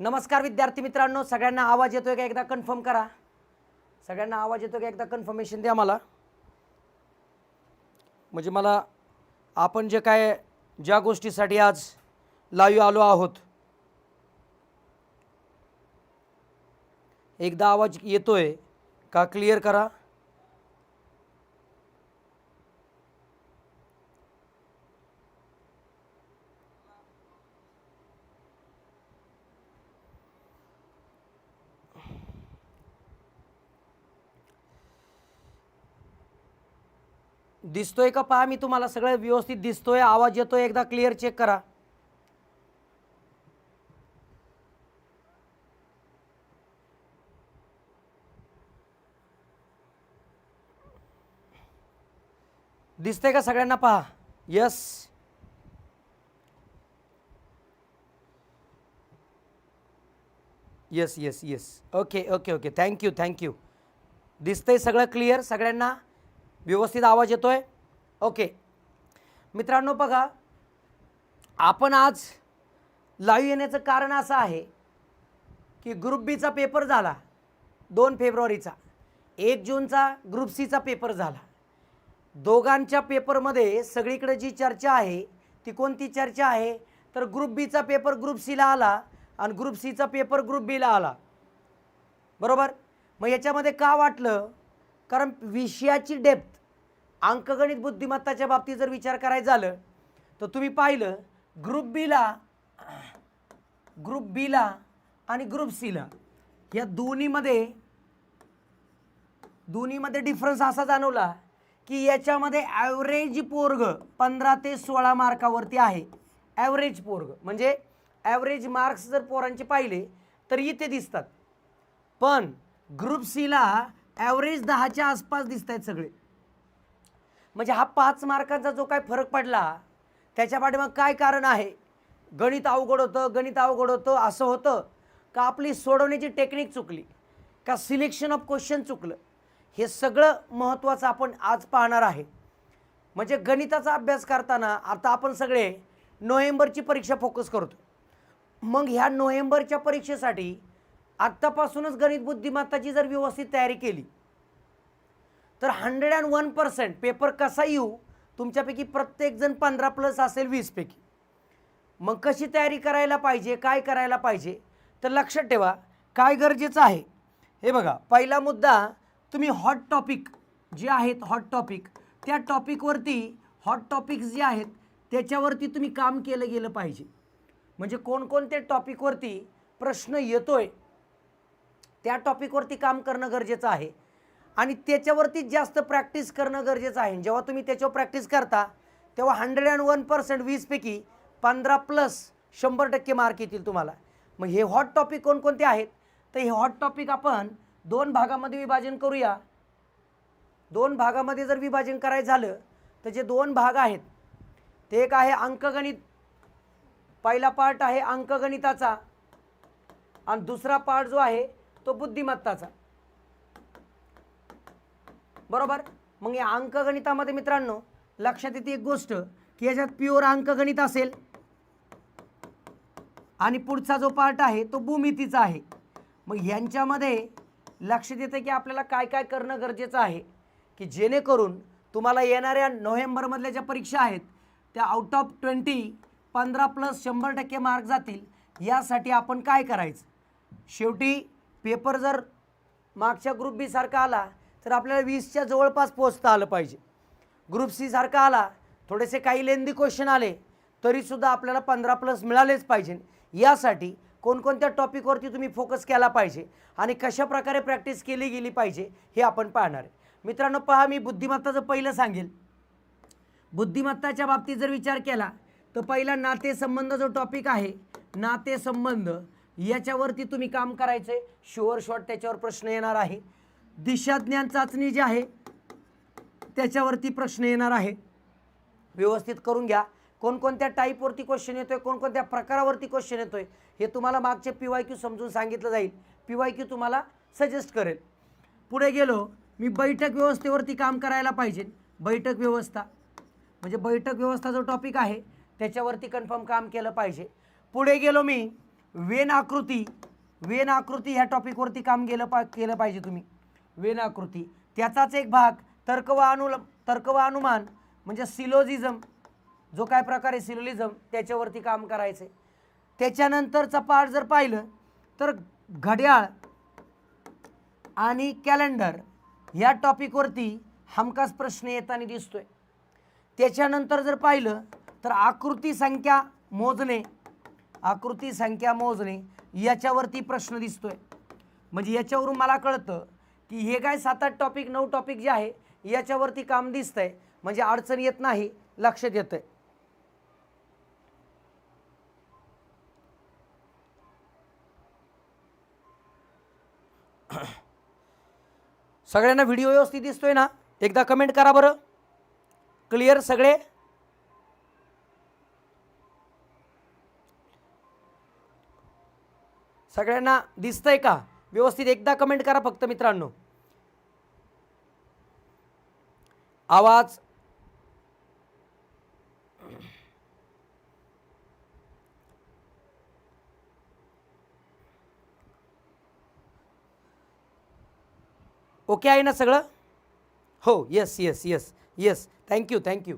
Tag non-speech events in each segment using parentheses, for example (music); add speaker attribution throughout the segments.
Speaker 1: नमस्कार विद्यार्थी मित्रांनो सगळ्यांना आवाज येतोय का एकदा कन्फर्म करा? सगळ्यांना आवाज येतोय का एकदा कन्फर्मेशन द्या मला? म्हणजे मला आपण जे काय ज्या गोष्टीसाठी आज लाईव्ह आलो आहोत एकदा आवाज येतोय का क्लिअर करा? दिसतोय का पहा मी तुम्हाला सगळं व्यवस्थित दिसतोय आवाज येतोय एकदा क्लिअर चेक करा. दिसतंय का सगळ्यांना पहा? Yes yes yes yes okay okay okay thank you thank you दिसतंय सगळं क्लिअर सगळ्यांना? व्यवस्थित आवाज येतो आहे ओके. मित्रांनो बघा आपण आज लाईव्ह येण्याचं कारण असं आहे की ग्रुप बीचा पेपर झाला दोन फेब्रुवारीचा. एक जूनचा ग्रुप सीचा पेपर झाला. दोघांच्या पेपरमध्ये सगळीकडे जी चर्चा आहे ती कोणती चर्चा आहे? तर ग्रुप बीचा पेपर ग्रुप सीला आला आणि ग्रुप सीचा पेपर ग्रुप बीला आला. बरोबर? मग याच्यामध्ये का वाटलं? कारण विषयाची डेप्थ अंकगणित बुद्धिमत्ताच्या बाबतीत जर विचार करायचं झालं तर तुम्ही पाहिलं ग्रुप बीला ग्रुप बीला आणि ग्रुप सीला या दोन्हीमध्ये दोन्हीमध्ये डिफरन्स असा जाणवला की याच्यामध्ये ॲव्हरेज पोरग पंधरा ते सोळा मार्कावरती आहे. ॲव्हरेज पोरग. म्हणजे ॲव्हरेज मार्क्स जर पोरांचे पाहिले तर इथे दिसतात. पण ग्रुप सीला ॲव्हरेज दहाच्या आसपास दिसत आहेत सगळे. म्हणजे हा पाच मार्कांचा जो काय फरक पडला त्याच्या पाठीमाग काय कारण आहे? गणित अवघड होतं गणित अवघड होतं असं होतं का आपली सोडवण्याची टेक्निक चुकली का सिलेक्शन ऑफ क्वेश्चन चुकलं? हे सगळं महत्त्वाचं आपण आज पाहणार आहे. म्हणजे गणिताचा अभ्यास करताना आता आपण सगळे नोव्हेंबरची परीक्षा फोकस करतो मग ह्या नोव्हेंबरच्या परीक्षेसाठी आत्तापासूनच गणित बुद्धिमत्ताची जर व्यवस्थित तयारी केली तर hundred and one percent paper कसा येऊ तुमच्यापैकी प्रत्येकजण पंधरा प्लस असेल वीसपैकी. मग कशी तयारी करायला पाहिजे काय करायला पाहिजे तर लक्षात ठेवा काय गरजेचं आहे. हे बघा पहिला मुद्दा तुम्ही हॉट टॉपिक जे आहेत हॉट टॉपिक त्या टॉपिकवरती हॉट टॉपिक्स जे आहेत त्याच्यावरती तुम्ही काम केलं गेलं पाहिजे. म्हणजे कोणकोणत्या टॉपिकवरती प्रश्न येतोय त्या टॉपिकवरती काम करणं गरजेचं आहे. आणि त्याच्यावरतीच जास्त प्रॅक्टिस करणं गरजेचं आहे. जेव्हा तुम्ही त्याच्यावर प्रॅक्टिस करता तेव्हा हंड्रेड अँड वन पर्सेंट वीसपैकी पंधरा प्लस शंभर टक्के मार्क येतील तुम्हाला. मग हे हॉट टॉपिक कोणकोणते आहेत? तर हे हॉट टॉपिक आपण दोन भागामध्ये विभाजन करूया. दोन भागामध्ये जर विभाजन करायचं झालं तर जे दोन भाग आहेत ते एक आहे अंकगणित. पहिला पार्ट आहे अंकगणिताचा. आणि दुसरा पार्ट जो आहे तो बुद्धिमत्ताचा. बरोबर? मग या अंकगणितामध्ये मित्रांनो लक्षात येते एक गोष्ट की याच्यात प्युअर अंकगणित असेल. आणि पुढचा जो पार्ट आहे तो भूमितीचा आहे. मग यांच्यामध्ये लक्षात येतं की आपल्याला काय काय करणं गरजेचं आहे की जेणेकरून तुम्हाला येणाऱ्या नोव्हेंबरमधल्या ज्या परीक्षा आहेत त्या आउट ऑफ ट्वेंटी पंधरा प्लस शंभर टक्के मार्क जातील. यासाठी आपण काय करायचं? शेवटी पेपर जर मागच्या ग्रुप बीसारखा आला तर आपल्याला वीसच्या जवळपास पोचता आलं पाहिजे. ग्रुप सी सारखा आला थोडेसे काही लेंदी क्वेश्चन आले तरीसुद्धा आपल्याला पंधरा प्लस मिळालेच पाहिजे. यासाठी कोणकोणत्या टॉपिकवरती तुम्ही फोकस केला पाहिजे आणि कशा प्रकारे प्रॅक्टिस केली गेली पाहिजे हे आपण पाहणार आहे. मित्रांनो पहा मी बुद्धिमत्ताचं पहिलं सांगेल. बुद्धिमत्ताच्या बाबतीत जर विचार केला तर पहिला नातेसंबंध जो टॉपिक आहे नातेसंबंध याच्यावरती तुम्ही काम करायचं आहे शुअर शॉर्ट त्याच्यावर प्रश्न येणार आहे. दिशाज्ञान चाचणी जी आहे त्याच्यावरती प्रश्न येणार आहे. व्यवस्थित करून घ्या. कोणकोणत्या टाईपवरती क्वेश्चन येतो आहे कोणकोणत्या प्रकारावरती क्वेश्चन येतोय हे तुम्हाला मागचे पी वाय क्यू समजून सांगितलं जाईल. पी वाय क्यू तुम्हाला सजेस्ट करेल. पुढे गेलो मी बैठक व्यवस्थेवरती काम करायला पाहिजे. बैठक व्यवस्था म्हणजे बैठक व्यवस्था जो टॉपिक आहे त्याच्यावरती कन्फर्म काम केलं पाहिजे. पुढे गेलो मी वेन आकृती वेन आकृती ह्या टॉपिकवरती काम केलं पा केलं पाहिजे तुम्ही. वेनाकृती त्याचाच एक भाग तर्क व अनुल तर्क व अनुमान म्हणजे सिलोजिझम. जो काय प्रकार आहे सिलोलिझम त्याच्यावरती काम करायचे. त्याच्यानंतरचा पार्ट जर पाहिलं तर घड्याळ आणि कॅलेंडर या टॉपिकवरती हमखास प्रश्न येताना दिसतोय. त्याच्यानंतर जर पाहिलं तर आकृती संख्या मोजणे. आकृती संख्या मोजणे याच्यावरती प्रश्न दिसतोय. म्हणजे याच्यावरून मला कळतं की हे काय सात आठ टॉपिक नऊ टॉपिक जे आहे याच्यावरती काम दिसतंय. म्हणजे अडचण येत नाही लक्षात येतंय सगळ्यांना व्हिडिओ व्यवस्थित दिसतोय ना? एकदा कमेंट करा बरं. क्लिअर सगळे? सगळ्यांना दिसतंय का? व्यवस्थित एकदा कमेंट करा फक्त मित्रांनो. आवाज. ओके आहे ना सगळं? हो yes yes yes yes thank you thank you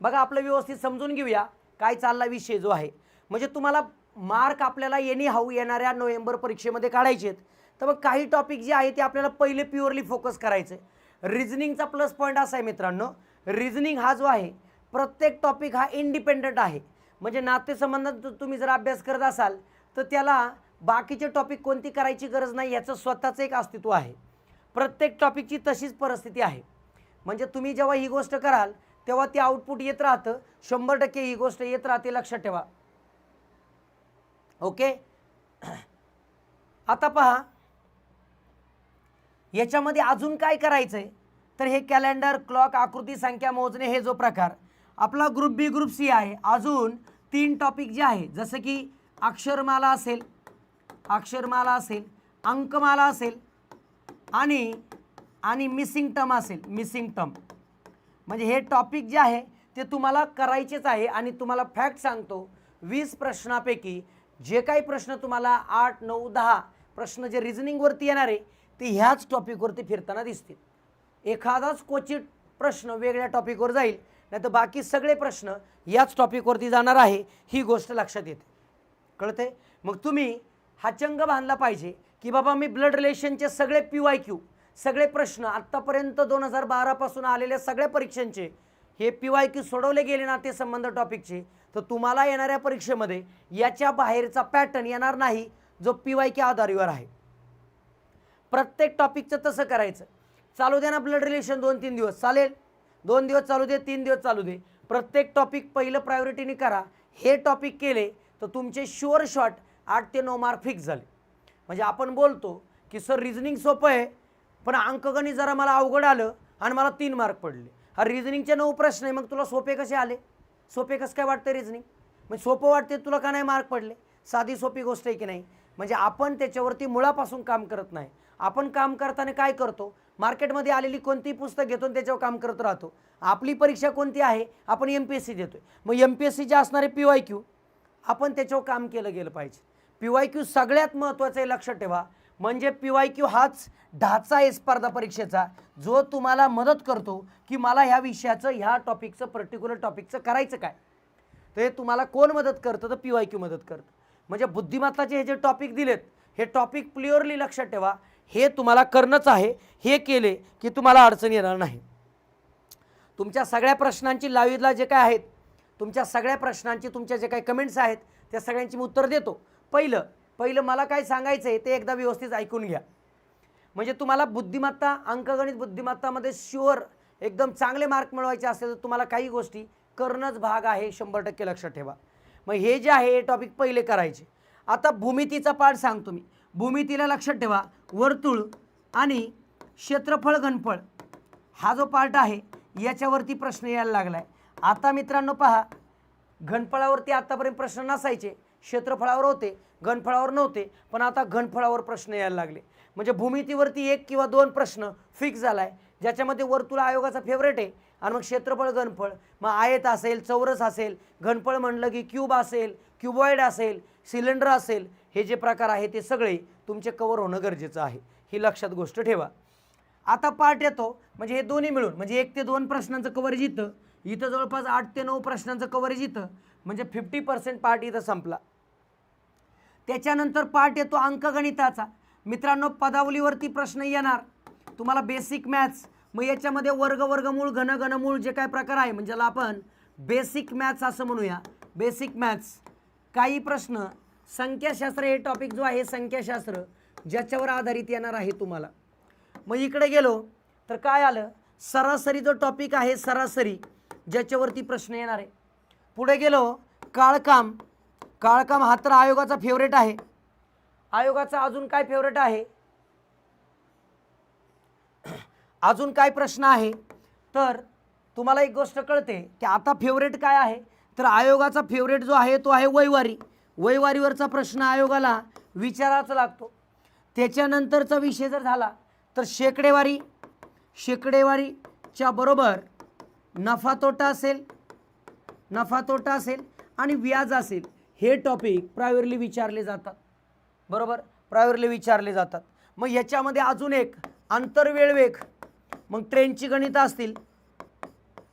Speaker 1: बघा आपलं व्यवस्थित समजून घेऊया काय चालला विषय जो आहे. म्हणजे तुम्हाला मार्क आपल्याला येणे हाऊ येणाऱ्या नोव्हेंबर परीक्षेमध्ये काढायचे आहेत. तर मग काही टॉपिक जे आहे ते आपल्याला पहिले प्युअरली फोकस करायचं आहे रिझनिंगचा प्लस पॉईंट असा आहे मित्रांनो. रिझनिंग हा जो आहे प्रत्येक टॉपिक हा इंडिपेंडंट आहे. म्हणजे नातेसंबंधात तुम्ही जर अभ्यास करत असाल तर त्याला बाकीचे टॉपिक कोणती करायची गरज नाही याचं स्वतःचं एक अस्तित्व आहे. प्रत्येक टॉपिकची तशीच परिस्थिती आहे. म्हणजे तुम्ही जेव्हा ही गोष्ट कराल तेव्हा ते आउटपुट येत राहतं. शंभर टक्के ही गोष्ट येत राहते लक्षात ठेवा. ओके आता पहा याच्यामध्ये अजून काय करायचं आहे तर हे कॅलेंडर क्लॉक आकृती संख्या मोजणे हे जो प्रकार. आपला ग्रुप बी ग्रुप सी आहे. अजून तीन टॉपिक जे आहे जसं की अक्षरमाला असेल अक्षरमाला असेल अंकमाला असेल आणि आणि मिसिंग टर्म असेल मिसिंग टर्म म्हणजे हे टॉपिक जे आहे ते तुम्हाला करायचेच आहे आणि तुम्हाला फॅक्ट सांगतो वीस प्रश्नापैकी जे काही प्रश्न तुम्हाला आठ नऊ दहा प्रश्न जे रिझनिंगवरती येणार आहे ते ह्याच टॉपिकवरती फिरताना दिसतील. एखादाच क्वचित प्रश्न वेगळ्या टॉपिकवर जाईल नाही तर बाकी सगळे प्रश्न याच टॉपिकवरती जाणार आहे ही गोष्ट लक्षात येते. कळते मग तुम्ही हा चंग बांधला पाहिजे की बाबा मी ब्लड रिलेशनचे सगळे पी वाय क्यू सगळे प्रश्न आत्तापर्यंत दोन हजार बारापासून आलेल्या सगळ्या परीक्षांचे हे पी वाय क्यू सोडवले गेले ना ते संबंध टॉपिकचे तर तुम्हाला येणाऱ्या परीक्षेमध्ये याच्या बाहेरचा पॅटर्न येणार नाही जो पी वाय क्यू आधारीवर आहे. प्रत्येक टॉपिकचं तसं करायचं. चालू दे ना ब्लड रिलेशन दोन तीन दिवस. चालेल? दोन दिवस चालू दे तीन दिवस चालू दे. प्रत्येक टॉपिक पहिलं प्रायोरिटीने करा. हे टॉपिक केले तर तुमचे शुअर शॉट आठ ते नऊ मार्क फिक्स झाले. म्हणजे आपण बोलतो की सर रिझनिंग सोपं आहे पण अंकगणित जरा मला अवघड आलं आणि मला तीन मार्क पडले. हा रिझनिंगचे नऊ प्रश्न आहे मग तुला सोपे कसे आले? सोपे कसं काय वाटतं रिझनिंग म्हणजे सोपं वाटते तुला का नाही मार्क पडले? साधी सोपी गोष्ट आहे की नाही? म्हणजे आपण त्याच्यावरती मुळापासून काम करत नाही. आपण काम करताना काय करतो? मार्केटमध्ये आलेली कोणतीही पुस्तक घेतो आणि त्याच्यावर काम करत राहतो. आपली परीक्षा कोणती आहे? आपण एम पी एस सी देतो मग एम पी एस सीचे असणारे पी वाय क्यू आपण त्याच्यावर काम केलं गेलं पाहिजे. पी वाय क्यू सगळ्यात महत्त्वाचं आहे लक्षात ठेवा. म्हणजे पी वाय क्यू हाच ढाचा आहे स्पर्धा परीक्षेचा जो तुम्हाला मदत करतो की मला ह्या विषयाचं ह्या टॉपिकचं पर्टिक्युलर टॉपिकचं करायचं काय? तर हे तुम्हाला कोण मदत करतं? तर पी वाय क्यू मदत करतं. म्हणजे बुद्धिमत्ताचे हे जे टॉपिक दिलेत हे टॉपिक क्लिअरली लक्षात ठेवा. हे तुम्हाला करणंच आहे हे केले की तुम्हाला अडचण येणार नाही. तुमच्या सगळ्या प्रश्नांची लावीला जे काय आहेत तुमच्या सगळ्या प्रश्नांची तुमच्या जे काही कमेंट्स आहेत त्या सगळ्यांची मी उत्तर देतो. पहिलं पहिलं मला काय सांगायचं आहे ते एकदा व्यवस्थित ऐकून घ्या. म्हणजे तुम्हाला बुद्धिमत्ता अंकगणित बुद्धिमत्तामध्ये शुअर एकदम चांगले मार्क मिळवायचे असेल तर तुम्हाला काही गोष्टी करणंच भाग आहे शंभर टक्के लक्षात ठेवा. मग हे जे आहे हे टॉपिक पहिले करायचे. आता भूमितीचा पाठ सांगतो मी. भूमितीला लक्षात ठेवा. वर्तुळ आणि क्षेत्रफळ घनफळ. हा जो पार्ट आहे याच्यावरती प्रश्न यायला लागला आहे आता मित्रांनो पहा घनफळावरती आत्तापर्यंत प्रश्न नसायचे. क्षेत्रफळावर होते घनफळावर नव्हते पण आता घनफळावर प्रश्न यायला लागले. म्हणजे भूमितीवरती एक किंवा दोन प्रश्न फिक्स झाला आहे ज्याच्यामध्ये वर्तुळ आयोगाचा फेवरेट आहे आणि मग क्षेत्रफळ घनफळ. मग आयत असेल चौरस असेल घनफळ म्हणलं की क्यूब असेल क्युबॉइड असेल सिलेंडर असेल हे जे प्रकार आहे ते सगळे तुमचे कवर होणं गरजेचं आहे. ही लक्षात गोष्ट ठेवा. आता पार्ट येतो म्हणजे हे दोन्ही मिळून म्हणजे एक ते दोन प्रश्नांचं कव्हरेज इथं इथं जवळपास आठ ते नऊ प्रश्नांचं कव्हरेज इथं म्हणजे फिफ्टी पर्सेंट पार्ट इथं संपला. त्याच्यानंतर पार्ट येतो अंकगणिताचा. मित्रांनो पदावलीवरती प्रश्न येणार. तुम्हाला बेसिक मॅथ्स मग याच्यामध्ये वर्ग वर्गमूळ घन घनमूळ जे काय प्रकार आहे म्हणजे आपण बेसिक मॅथ्स असं म्हणूया. बेसिक मॅथ्स काही प्रश्न संख्याशास्त्र हे टॉपिक जो आहे संख्याशास्त्र ज्याच्यावर आधारित येणार आहे तुम्हाला. मग इकडे गेलो तर काय आलं? सरासरी जो टॉपिक आहे सरासरी ज्याच्यावरती प्रश्न येणार आहे. पुढे गेलो काळकाम. काळकाम हा तर आयोगाचा फेवरेट आहे. आयोगाचा अजून काय फेवरेट आहे? (clears throat) अजून काय प्रश्न आहे? तर तुम्हाला एक गोष्ट कळते की आता फेवरेट काय आहे? तर आयोगाचा फेवरेट जो आहे तो आहे वैवारी. वैवारीवरचा प्रश्न आयोगाला विचाराच लागतो. त्याच्यानंतरचा विषय जर झाला तर शेकडेवारी शेकडेवारीच्या बरोबर नफा तोटा असेल नफा तोटा असेल आणि व्याज असेल हे टॉपिक प्रायव्हरली विचारले जातात. बरोबर? प्रायव्हरली विचारले जातात. मग याच्यामध्ये अजून एक आंतरवेळवेग मग ट्रेनची गणितं असतील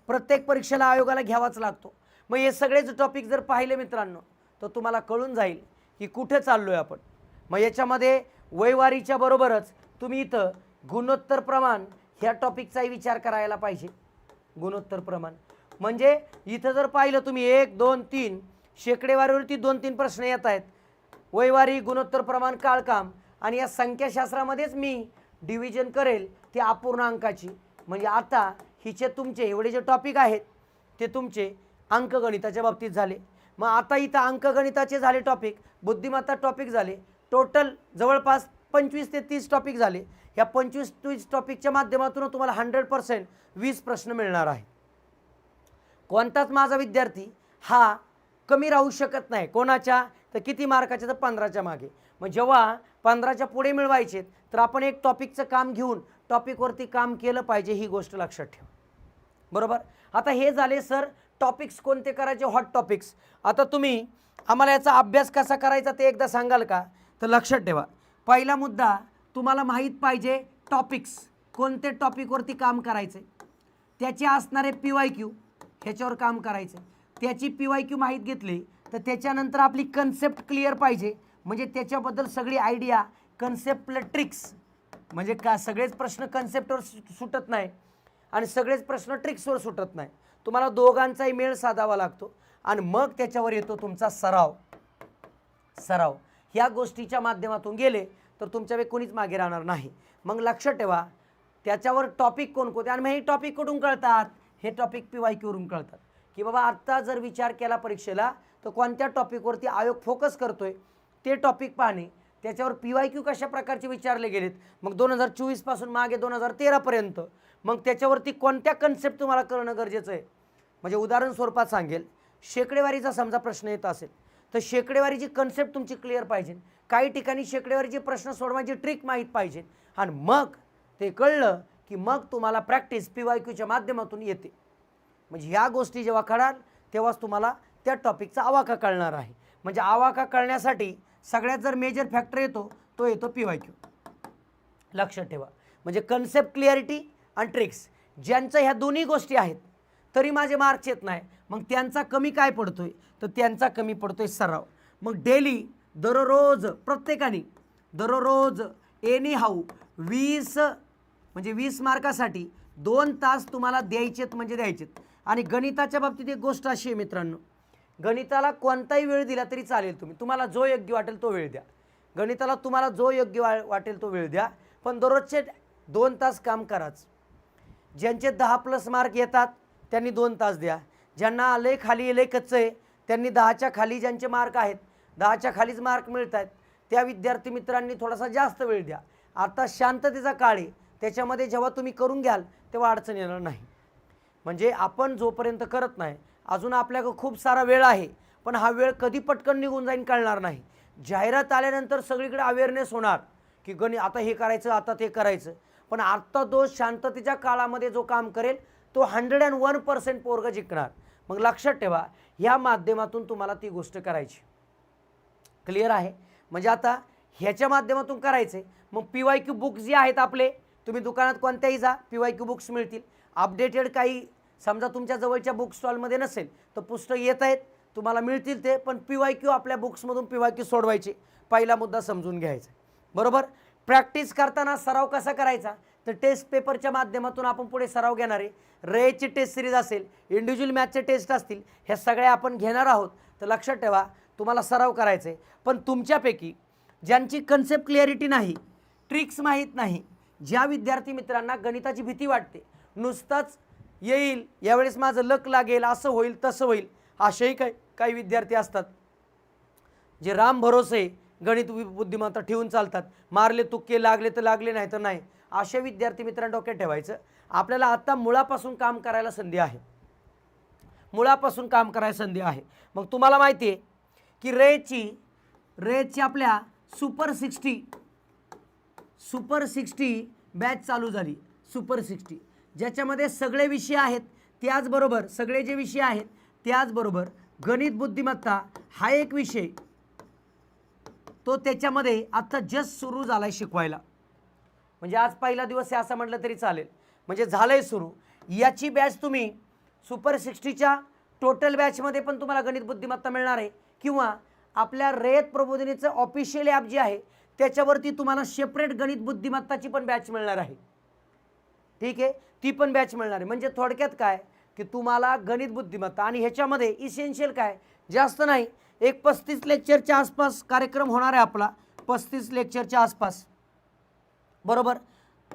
Speaker 1: प्रत्येक परीक्षेला आयोगाला घ्यावाच लागतो. मग हे सगळेच टॉपिक जर पाहिले मित्रांनो तर तुम्हाला कळून जाईल की कुठे चाललो आहे आपण. मग याच्यामध्ये वयवारीच्या बरोबरच तुम्ही इथं गुणोत्तर प्रमाण ह्या टॉपिकचाही विचार करायला पाहिजे. गुणोत्तर प्रमाण. म्हणजे इथं जर पाहिलं तुम्ही एक दोन तीन शेकडेवारीवरती दोन तीन प्रश्न येत आहेत. वयवारी गुणोत्तर प्रमाण काळकाम आणि या संख्याशास्त्रामध्येच मी डिव्हिजन करेल ते अपूर्णांकाची. म्हणजे आता हिचे तुमचे एवढे जे टॉपिक आहेत ते तुमचे अंकगणिताच्या बाबतीत झाले. मग आता इथं अंकगणिताचे झाले टॉपिक बुद्धिमत्ता टॉपिक झाले. टोटल जवळपास पंचवीस ते तीस टॉपिक झाले. या पंचवीस तीस टॉपिकच्या माध्यमातून तुम्हाला हंड्रेड पर्सेंट वीस प्रश्न मिळणार आहे कोणताच माझा विद्यार्थी हा कमी राहू शकत नाही. कोणाच्या? तर किती मार्काच्या तर पंधराच्या मागे. मग जेव्हा पंधराच्या पुढे मिळवायचे तर आपण एक टॉपिकचं काम घेऊन टॉपिकवरती काम केलं पाहिजे ही गोष्ट लक्षात ठेवा. बरोबर? आता हे झाले सर टॉपिक्स कोणते करायचे? हॉट टॉपिक्स आता तुम्ही आम्हाला याचा अभ्यास कसा करायचा ते एकदा सांगाल का? तर लक्षात ठेवा. पहिला मुद्दा तुम्हाला माहीत पाहिजे टॉपिक्स कोणते टॉपिकवरती काम करायचे? त्याचे असणारे पी वाय क्यू ह्याच्यावर काम करायचं. त्याची पी वाय क्यू माहीत घेतली तर त्याच्यानंतर आपली कन्सेप्ट क्लिअर पाहिजे. म्हणजे त्याच्याबद्दल सगळी आयडिया कन्सेप्ट ट्रिक्स म्हणजे का सगळेच प्रश्न कन्सेप्टवर सु सुटत नाही. आणि सगळेच प्रश्न ट्रिक्सवर सुटत नाही. तुम्हाला दोघांचाही मेळ साधावा लागतो. आणि मग त्याच्यावर येतो तुमचा सराव. सराव. ह्या गोष्टीच्या माध्यमातून गेले तर तुमच्या कोणीच मागे राहणार नाही. मग लक्षात ठेवा त्याच्यावर टॉपिक कोणकोणते आणि मग हे टॉपिक कुठून कळतात? हे टॉपिक पी वाय क्यूवरून कळतात. की बाबा आत्ता जर विचार केला परीक्षेला तर कोणत्या टॉपिकवरती आयोग फोकस करतोय ते टॉपिक पाहणे. त्याच्यावर पी वाय क्यू कशा प्रकारचे विचारले गेलेत? मग दोन हजार चोवीसपासून मागे दोन हजार तेरापर्यंत मग त्याच्यावरती कोणत्या कन्सेप्ट तुम्हाला करणं गरजेचं आहे? म्हणजे उदाहरण स्वरूपात सांगेल. शेकडेवारीचा समजा प्रश्न येत असेल तर शेकडेवारीची कन्सेप्ट तुमची क्लिअर पाहिजे. काही ठिकाणी शेकडेवारीचे प्रश्न सोडवायची ट्रिक माहीत पाहिजे. आणि मग ते कळलं की मग तुम्हाला प्रॅक्टिस पी वाय क्यूच्या माध्यमातून येते. म्हणजे ह्या गोष्टी जेव्हा कळाल तेव्हाच तुम्हाला त्या टॉपिकचा आवाका कळणार आहे. म्हणजे आवाका कळण्यासाठी सगळ्यात जर मेजर फॅक्टर येतो तो येतो पी वाय क्यू लक्षात ठेवा. म्हणजे कन्सेप्ट क्लिअरिटी आणि ट्रिक्स ज्यांचं ह्या दोन्ही गोष्टी आहेत तरी माझे मार्क्स येत नाही. मग त्यांचा कमी काय पडतो आहे तर त्यांचा कमी पडतो आहे सराव. मग डेली दररोज प्रत्येकाने दररोज एनी हाऊ वीस म्हणजे वीस मार्कासाठी दोन तास तुम्हाला द्यायचेत म्हणजे द्यायचेत. आणि गणिताच्या बाबतीत एक गोष्ट अशी आहे मित्रांनो गणिताला कोणताही वेळ दिला तरी चालेल तुम्ही. तुम्हाला जो योग्य वाटेल तो वेळ द्या. गणिताला तुम्हाला जो योग्य वा वाटेल तो वेळ द्या. पण दररोजचे दोन तास काम कराच. ज्यांचे दहा प्लस मार्क येतात त्यांनी दोन तास द्या. ज्यांना लय खाली लय कच्चं आहे त्यांनी दहाच्या खाली ज्यांचे मार्क आहेत दहाच्या खालीच मार्क मिळत आहेत त्या विद्यार्थी मित्रांनी थोडासा जास्त वेळ द्या. आता शांततेचा काळ आहे. त्याच्यामध्ये जेव्हा तुम्ही करून घ्याल तेव्हा अडचण येणार नाही. म्हणजे आपण जोपर्यंत करत नाही अजून आपल्याकडं खूप सारा वेळ आहे पण हा वेळ कधी पटकन निघून जाईन कळणार नाही. जाहिरात आल्यानंतर सगळीकडे अवेअरनेस होणार की गणी आता हे करायचं आता ते करायचं. पण आत्ता तो शांततेच्या काळामध्ये जो काम करेल तो हंड्रेड अँड वन पर्सेंट पोरग जिंकणार. मग लक्षात ठेवा ह्या माध्यमातून तुम्हाला ती गोष्ट करायची. क्लिअर आहे? म्हणजे आता ह्याच्या माध्यमातून करायचे मग पी वाय क्यू बुक्स जे आहेत आपले तुम्ही दुकानात कोणत्याही जा पी वाय क्यू बुक्स मिळतील. अपडेटेड काही समजा तुमच्या जवळच्या बुक स्टॉलमध्ये नसेल तर पुस्तक येत आहेत तुम्हाला मिळतील ते पण पी वाय क्यू आपल्या बुक्समधून पी वाय क्यू सोडवायचे. पहिला मुद्दा समजून घ्यायचा बरोबर? प्रॅक्टिस करताना सराव कसा करायचा? तर टेस्ट पेपरच्या माध्यमातून आपण पुढे सराव घेणार आहे. रेची टेस्ट सिरीज असेल इंडिव्हिज्युअल मॅचचे टेस्ट असतील ह्या सगळ्या आपण घेणार आहोत. तर लक्षात ठेवा तुम्हाला सराव करायचा आहे पण तुमच्यापैकी ज्यांची कन्सेप्ट क्लिअरिटी नाही ट्रिक्स माहीत नाही ज्या विद्यार्थी मित्रांना गणिताची भीती वाटते नुसतंच येईल यावेळेस माझं लक लागेल असं होईल तसं होईल असेही काही काही विद्यार्थी असतात. जे राम भरोसे गणित बुद्धिमत्ता ठेवून चालतात. मारले तुक्के लागले तर लागले नाही तर नाही. असे विद्यार्थी मित्रांना डोक्यात ठेवायचं. आपल्याला आत्ता मुळापासून काम करायला संधी आहे. मुळापासून काम करायला संधी आहे. मग तुम्हाला माहिती आहे की रेची रेची आपल्या super sixty super sixty batch चालू झाली. Super sixty. ज्याच्यामध्ये सगळे विषय आहेत त्याचबरोबर सगळे जे विषय आहेत त्याचबरोबर गणित बुद्धिमत्ता हा एक विषय तो त्याच्यामध्ये आत्ता जस्ट सुरू झाला आहे शिकवायला. म्हणजे आज पहिला दिवस आहे असं म्हटलं तरी चालेल. म्हणजे झालं आहे सुरू. याची बॅच तुम्ही सुपर सिक्स्टीच्या टोटल बॅचमध्ये पण तुम्हाला गणित बुद्धिमत्ता मिळणार आहे. किंवा आपल्या रयत प्रबोधिनीचं ऑफिशियल ॲप जे आहे त्याच्यावरती तुम्हाला सेपरेट गणित बुद्धिमत्ताची पण बॅच मिळणार आहे. ठीक आहे? ती पण बॅच मिळणार आहे. म्हणजे थोडक्यात काय? की तुम्हाला गणित बुद्धिमत्ता आणि ह्याच्यामध्ये इसेन्शियल काय? जास्त नाही. एक पस्तीस लेक्चरच्या आसपास कार्यक्रम होणार आहे आपला. पस्तीस लेक्चरच्या आसपास. बरोबर?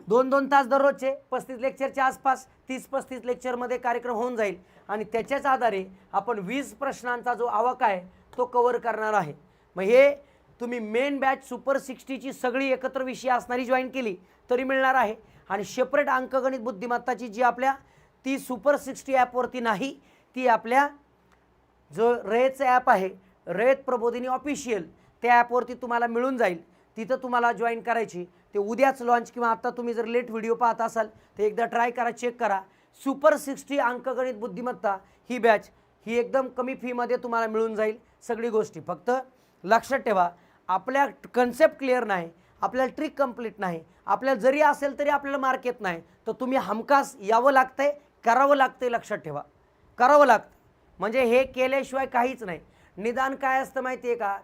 Speaker 1: दोन दोन तास दररोजचे पस्तीस लेक्चरच्या आसपास तीस पस्तीस लेक्चरमध्ये कार्यक्रम होऊन जाईल. आणि त्याच्याच आधारे आपण वीस प्रश्नांचा जो आवाका आहे तो कवर करणार आहे. मग हे तुम्ही मेन बॅच सुपर सिक्स्टीची सगळी एकत्र विषय असणारी जॉईन केली तरी मिळणार आहे. आणि सेपरेट अंकगणित बुद्धिमत्ताची जी आपल्या ती सुपर सिक्स्टी ॲपवरती नाही ती आपल्या जो रयतचं ॲप आहे रयत प्रबोधिनी ऑफिशियल त्या ॲपवरती तुम्हाला मिळून जाईल. तिथं तुम्हाला जॉईन करायची. ते उद्याच लॉन्च किंवा आत्ता तुम्ही जर लेट व्हिडिओ पाहत असाल तर एकदा ट्राय करा चेक करा. सुपर सिक्स्टी अंकगणित बुद्धिमत्ता ही बॅच ही एकदम कमी फीमध्ये तुम्हाला मिळून जाईल सगळी गोष्टी. फक्त लक्षात ठेवा आपल्या कन्सेप्ट क्लिअर नाही आपल्याला ट्रिक कंप्लीट नाही आपल्याला जरी असेल तरी आपल्याला मार्क येत नाही तर तुम्ही हमखास यावं लागतंय करावं लागतंय लक्षात ठेवा. करावं लागतं म्हणजे हे केल्याशिवाय काहीच नाही. निदान काय असतं माहिती आहे का?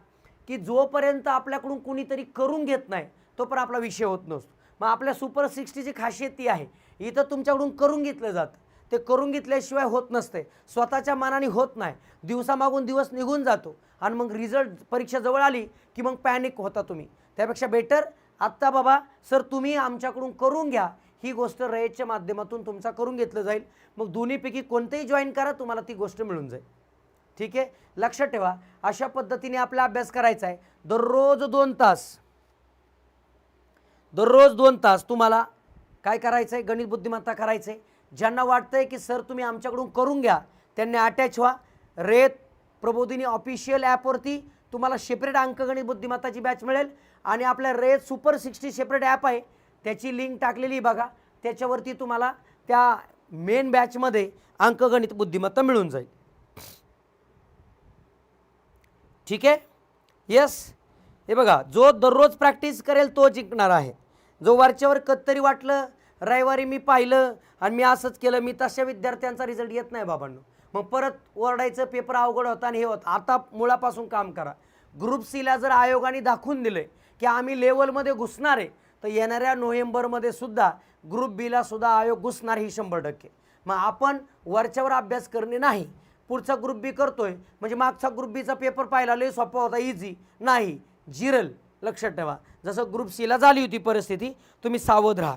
Speaker 1: की जोपर्यंत आपल्याकडून कुणीतरी करून घेत नाही तोपर्यंत आपला विषय होत नसतो. मग आपल्या सुपर सिक्स्टीची खासियत ती आहे इथं तुमच्याकडून करून घेतलं जातं. ते करून घेतल्याशिवाय होत नसते. स्वतःच्या मनाने होत नाही. दिवसामागून दिवस निघून जातो. आणि मग रिझल्ट परीक्षा जवळ आली की मग पॅनिक होता तुम्ही. त्यापेक्षा बेटर आत्ता बाबा सर तुम्ही आमच्याकडून करून घ्या. ही गोष्ट रयतच्या माध्यमातून तुमचा करून घेतलं जाईल. मग दोन्हीपैकी कोणतंही जॉईन करा तुम्हाला ती गोष्ट मिळून जाईल. ठीक आहे? लक्षात ठेवा अशा पद्धतीने आपला अभ्यास करायचा आहे. दररोज दोन तास. दररोज दोन तास तुम्हाला काय करायचं आहे गणित बुद्धिमत्ता करायचं आहे ज्यांना वाटतं आहे की सर तुम्ही आमच्याकडून करून घ्या त्यांनी अटॅच व्हा. रेत प्रबोधिनी ऑफिशियल ॲपवरती तुम्हाला सेपरेट अंकगणित बुद्धिमत्ताची बॅच मिळेल. आणि आपल्या रेत सुपर सिक्स्टी सेपरेट ॲप आहे. त्याची लिंक टाकलेली बघा. त्याच्यावरती तुम्हाला त्या मेन बॅचमध्ये अंकगणित बुद्धिमत्ता मिळून जाईल. ठीक आहे? येस हे बघा जो दररोज प्रॅक्टिस करेल तो जिंकणार आहे. जो वरच्यावर कत्तरी वाटलं रविवारी मी पाहिलं आणि मी असंच केलं मी तशा विद्यार्थ्यांचा रिझल्ट येत नाही बाबांनो. मग परत ओरडायचं पेपर अवघड होता आणि हे होतं. आता मुळापासून काम करा. ग्रुप सीला जर आयोगाने दाखवून दिले की आम्ही लेवलमध्ये घुसणार आहे तर येणाऱ्या नोव्हेंबरमध्ये सुद्धा ग्रुप बीला सुद्धा आयोग घुसणार ही शंभर टक्के. मग आपण वरच्यावर अभ्यास करणे नाही पुढचा ग्रुप बी करतोय. म्हणजे मागचा ग्रुप बीचा पेपर पाहिला लय सोपा होता इझी नाही जिरल. लक्षात ठेवा. जसं ग्रुप सीला झाली होती परिस्थिती तुम्ही सावध राहा.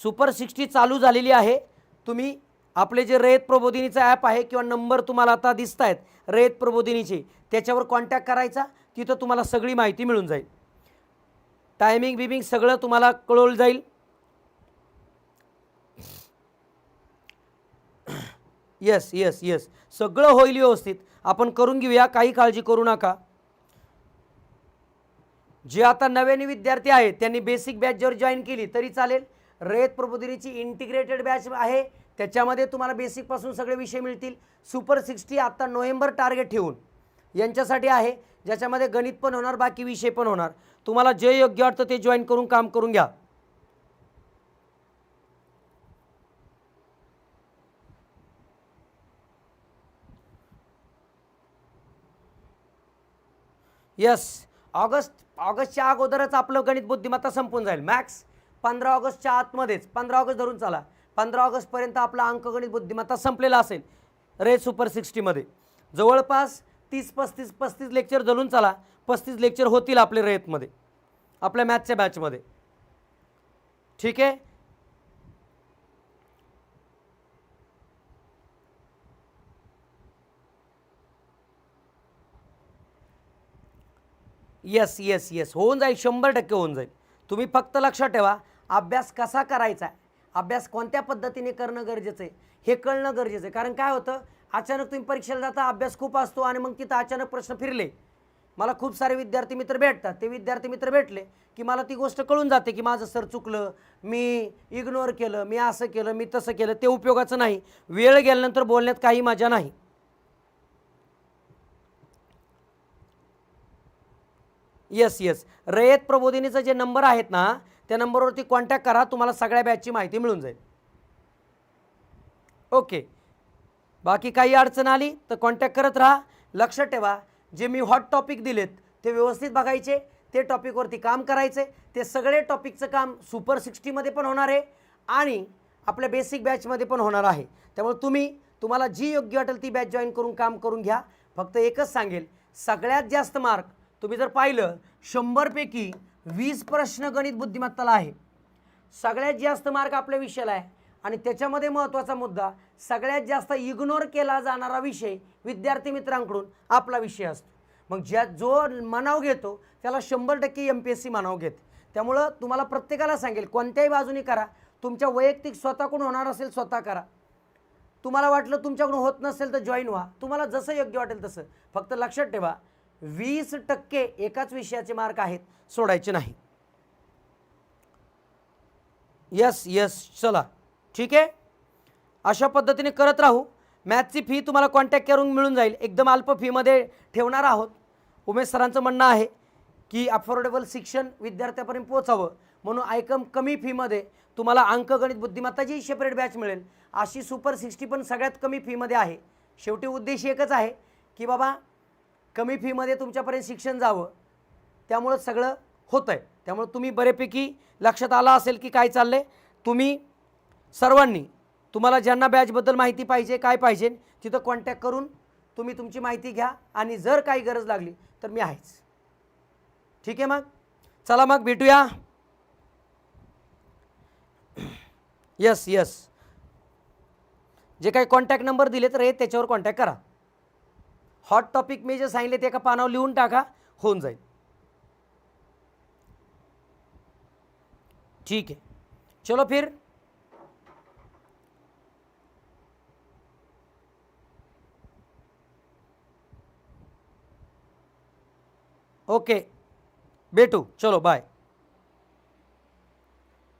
Speaker 1: सुपर सिक्स्टी चालू झालेली आहे. तुम्ही आपले जे रयत प्रबोधिनीचा ॲप आहे किंवा नंबर तुम्हाला आता दिसत आहेत रयत प्रबोधिनीचे त्याच्यावर कॉन्टॅक्ट करायचा तिथं तुम्हाला सगळी माहिती मिळून जाईल. टायमिंग बिमिंग सगळं तुम्हाला कळवलं जाईल. येस येस येस सगळं होईल व्यवस्थित. आपण करून घेऊया काही काळजी करू नका. जे आता नव्याने विद्यार्थी आहेत त्यांनी बेसिक बॅच जर जॉईन केली तरी चालेल. रयत प्रबोधिनीची इंटिग्रेटेड बॅच आहे. त्याच्यामध्ये तुम्हाला बेसिकपासून सगळे विषय मिळतील. सुपर सिक्स्टी आत्ता नोव्हेंबर टार्गेट ठेवून यांच्यासाठी आहे. ज्याच्यामध्ये गणित पण होणार बाकी विषय पण होणार. तुम्हाला जे योग्य वाटतं ते जॉईन करून काम करून घ्या. यस ऑगस्ट ऑगस्टच्या अगोदरच आपलं गणित बुद्धिमत्ता संपून जाईल. मॅक्स पंधरा ऑगस्टच्या आतमध्येच पंधरा ऑगस्ट धरून चाला. पंधरा ऑगस्टपर्यंत आपला अंकगणित बुद्धिमत्ता संपलेला असेल. रे सुपर सिक्स्टीमध्ये जवळपास तीस पस्तीस पस्तीस लेक्चर धरून चाला. पस्तीस लेक्चर होतील आपले रेतमध्ये आपल्या मॅथच्या बॅचमध्ये ठीक आहे? येस येस येस होऊन जाईल शंभर टक्के होऊन जाईल. तुम्ही फक्त लक्षात ठेवा अभ्यास कसा करायचा आहे? अभ्यास कोणत्या पद्धतीने करणं गरजेचं आहे? हे कळणं गरजेचं आहे. कारण काय होतं अचानक तुम्ही परीक्षेला जाता अभ्यास खूप असतो आणि मग तिथं अचानक प्रश्न फिरले. मला खूप सारे विद्यार्थी मित्र भेटतात. ते विद्यार्थी मित्र भेटले की मला ती गोष्ट कळून जाते की माझं सर चुकलं मी इग्नोर केलं मी असं केलं मी तसं केलं. ते उपयोगाचं नाही. वेळ गेल्यानंतर बोलण्यात काही मजा नाही. येस येस रयत प्रबोधिनीचं जे नंबर आहेत ना त्या नंबरवरती कॉन्टॅक्ट करा तुम्हाला सगळ्या बॅचची माहिती मिळून जाईल. ओके बाकी काही अडचण आली तर कॉन्टॅक्ट करत राहा. लक्षात ठेवा जे मी हॉट टॉपिक दिलेत ते व्यवस्थित बघायचे ते टॉपिकवरती काम करायचे ते सगळे टॉपिकचं काम सुपर सिक्स्टीमध्ये पण होणार आहे आणि आपल्या बेसिक बॅचमध्ये पण होणार आहे. त्यामुळे तुम्ही तुम्हाला जी योग्य वाटेल ती बॅच जॉईन करून काम करून घ्या. फक्त एकच सांगेल सगळ्यात जास्त मार्क तुम्ही जर पाहिलं शंभरपैकी वीस प्रश्न गणित बुद्धिमत्ताला आहे. सगळ्यात जास्त मार्क आपल्या विषयाला आहे. आणि त्याच्यामध्ये महत्त्वाचा मुद्दा सगळ्यात जास्त इग्नोर केला जाणारा विषय विद्यार्थी मित्रांकडून आपला विषय असतो. मग ज्या जो मनाव घेतो त्याला शंभर टक्के एम पी एस सी मानाव घेते. त्यामुळं तुम्हाला प्रत्येकाला सांगेल कोणत्याही बाजूने करा. तुमच्या वैयक्तिक स्वतःकडून होणार असेल स्वतः करा. तुम्हाला वाटलं तुमच्याकडून होत नसेल तर जॉईन व्हा. तुम्हाला जसं योग्य वाटेल तसं. फक्त लक्षात ठेवा वीस टक्के एकाच विषयाचे मार्क आहेत सोडायचे नाही. यस यस चला. ठीक आहे? अशा पद्धतीने करत राहू. मॅथची फी तुम्हाला कॉन्टॅक्ट करून मिळून जाईल. एकदम अल्प फीमध्ये ठेवणार आहोत. उमेश सरांचं म्हणणं आहे की अफोर्डेबल शिक्षण विद्यार्थ्यापर्यंत पोचावं म्हणून आयकम कमी फीमध्ये तुम्हाला अंकगणित बुद्धिमत्ताची सेपरेट बॅच मिळेल. अशी सुपर सिक्स्टी पण सगळ्यात कमी फीमध्ये आहे. शेवटी उद्देश एकच आहे की बाबा कमी फीमध्ये तुमच्यापर्यंत शिक्षण जावं. त्यामुळं सगळं होतं आहे त्यामुळं तुम्ही बऱ्यापैकी लक्षात आलं असेल की काय चाललं आहे तुम्ही सर्वांनी तुम्हाला ज्यांना बॅचबद्दल माहिती पाहिजे काय पाहिजे तिथं कॉन्टॅक्ट करून तुम्ही तुमची माहिती घ्या आणि जर काही गरज लागली तर मी आहेच. ठीक आहे मग? चला मग भेटूया. (clears throat) यस यस जे काही कॉन्टॅक्ट नंबर दिले तर हे त्याच्यावर कॉन्टॅक्ट करा. हॉट टॉपिक मी जे सांगितले ते एका पानावर लिहून टाका, होऊन जाईल. ठीक है चलो फिर. ओके. बेटू चलो बाय